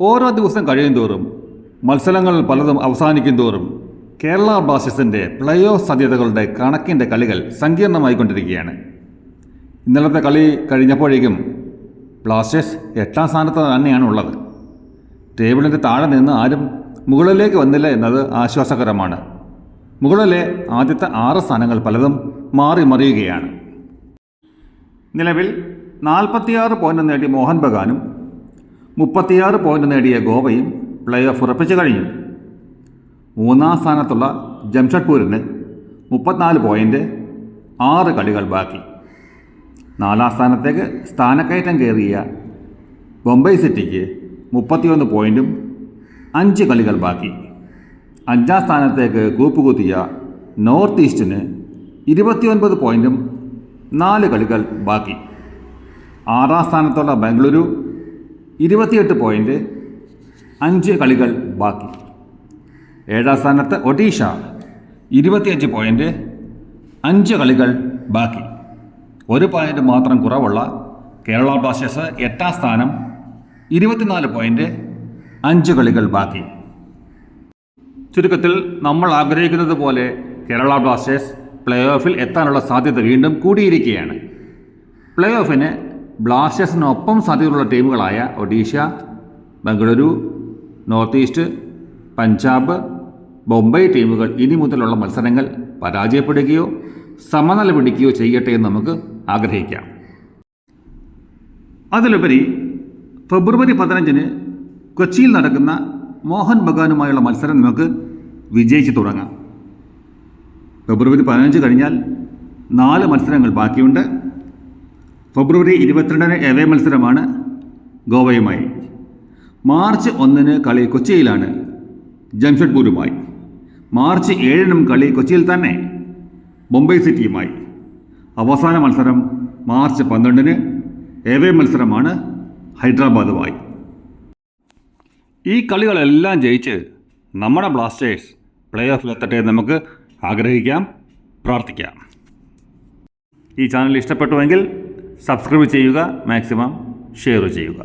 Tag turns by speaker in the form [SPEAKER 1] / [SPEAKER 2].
[SPEAKER 1] ഓരോ ദിവസം കഴിയും തോറും മത്സരങ്ങൾ പലതും അവസാനിക്കും തോറും കേരള ബ്ലാസ്റ്റേഴ്സിന്റെ പ്ലേ ഓഫ് സാധ്യതകളുടെ കണക്കിന്റെ കളികൾ സങ്കീർണമായിക്കൊണ്ടിരിക്കുകയാണ് ഇന്നലത്തെ കളി കഴിഞ്ഞപ്പോഴേക്കും ബ്ലാസ്റ്റേഴ്സ് എട്ടാം സ്ഥാനത്ത് തന്നെയാണ് ഉള്ളത്. ടേബിളിന്റെ താഴെ നിന്ന് ആരും മുകളിലേക്ക് വന്നില്ല എന്നത് ആശ്വാസകരമാണ്. മുകളിലെ ആദ്യത്തെ ആറ് സ്ഥാനങ്ങൾ പലതും മാറി മറിയുകയാണ്. നിലവിൽ നാൽപ്പത്തിയാറ് പോയിന്റ് നേടി മോഹൻ ബഗാനും മുപ്പത്തിയാറ് പോയിന്റ് നേടിയ ഗോവയും പ്ലേ ഓഫ് ഉറപ്പിച്ചു കഴിഞ്ഞു. മൂന്നാം സ്ഥാനത്തുള്ള ജംഷഡ്പൂരിന് മുപ്പത്തിനാല് പോയിന്റ് ആറ് കളികൾ ബാക്കി. നാലാം സ്ഥാനത്തേക്ക് സ്ഥാനക്കയറ്റം കയറിയ ബൊംബൈ സിറ്റിക്ക് മുപ്പത്തിയൊന്ന് പോയിന്റും അഞ്ച് കളികൾ ബാക്കി. അഞ്ചാം സ്ഥാനത്തേക്ക് കൂപ്പുകുത്തിയ നോർത്ത് ഈസ്റ്റിന് ഇരുപത്തിയൊൻപത് പോയിന്റും നാല് കളികൾ ബാക്കി. ആറാം സ്ഥാനത്തുള്ള ബംഗളൂരു ഇരുപത്തിയെട്ട് പോയിന്റ് അഞ്ച് കളികൾ ബാക്കി. ഏഴാം സ്ഥാനത്ത് ഒഡീഷ ഇരുപത്തിയഞ്ച് പോയിന്റ് അഞ്ച് കളികൾ ബാക്കി. ഒരു പോയിന്റ് മാത്രം കുറവുള്ള കേരള ബ്ലാസ്റ്റേഴ്സ് എട്ടാം സ്ഥാനം ഇരുപത്തിനാല് പോയിന്റ് അഞ്ച് കളികൾ ബാക്കി. ചുരുക്കത്തിൽ നമ്മൾ ആഗ്രഹിക്കുന്നത് പോലെ കേരള ബ്ലാസ്റ്റേഴ്സ് പ്ലേ ഓഫിൽ എത്താനുള്ള സാധ്യത വീണ്ടും കൂടിയിരിക്കുകയാണ്. പ്ലേ ഓഫിന് ബ്ലാസ്റ്റേഴ്സിനൊപ്പം സാധ്യതയുള്ള ടീമുകളായ ഒഡീഷ ബംഗളൂരു നോർത്ത് ഈസ്റ്റ് പഞ്ചാബ് ബൊംബൈ ടീമുകൾ ഇനി മുതലുള്ള മത്സരങ്ങൾ പരാജയപ്പെടുകയോ സമനില പിടിക്കുകയോ ചെയ്യട്ടെ എന്ന് നമുക്ക് ആഗ്രഹിക്കാം. അതിലുപരി ഫെബ്രുവരി പതിനഞ്ചിന് കൊച്ചിയിൽ നടക്കുന്ന മോഹൻ ബഗാനുമായുള്ള മത്സരം നമുക്ക് വിജയിച്ച് തുടങ്ങാം. ഫെബ്രുവരി പതിനഞ്ച് കഴിഞ്ഞാൽ നാല് മത്സരങ്ങൾ ബാക്കിയുണ്ട്. ഫെബ്രുവരി ഇരുപത്തിരണ്ടിന് എവേ മത്സരമാണ് ഗോവയുമായി. മാർച്ച് ഒന്നിന് കളി കൊച്ചിയിലാണ് ജംഷഡ്പൂരുമായി. മാർച്ച് ഏഴിനും കളി കൊച്ചിയിൽ തന്നെ മുംബൈ സിറ്റിയുമായി. അവസാന മത്സരം മാർച്ച് പന്ത്രണ്ടിന് എവേ മത്സരമാണ് ഹൈദരാബാദുമായി. ഈ കളികളെല്ലാം ജയിച്ച് നമ്മുടെ ബ്ലാസ്റ്റേഴ്സ് പ്ലേ ഓഫിലെത്തട്ടെ നമുക്ക് ആഗ്രഹിക്കാം പ്രാർത്ഥിക്കാം. ഈ ചാനൽ ഇഷ്ടപ്പെട്ടുവെങ്കിൽ സബ്സ്ക്രൈബ് ചെയ്യുക മാക്സിമം ഷെയർ ചെയ്യുക.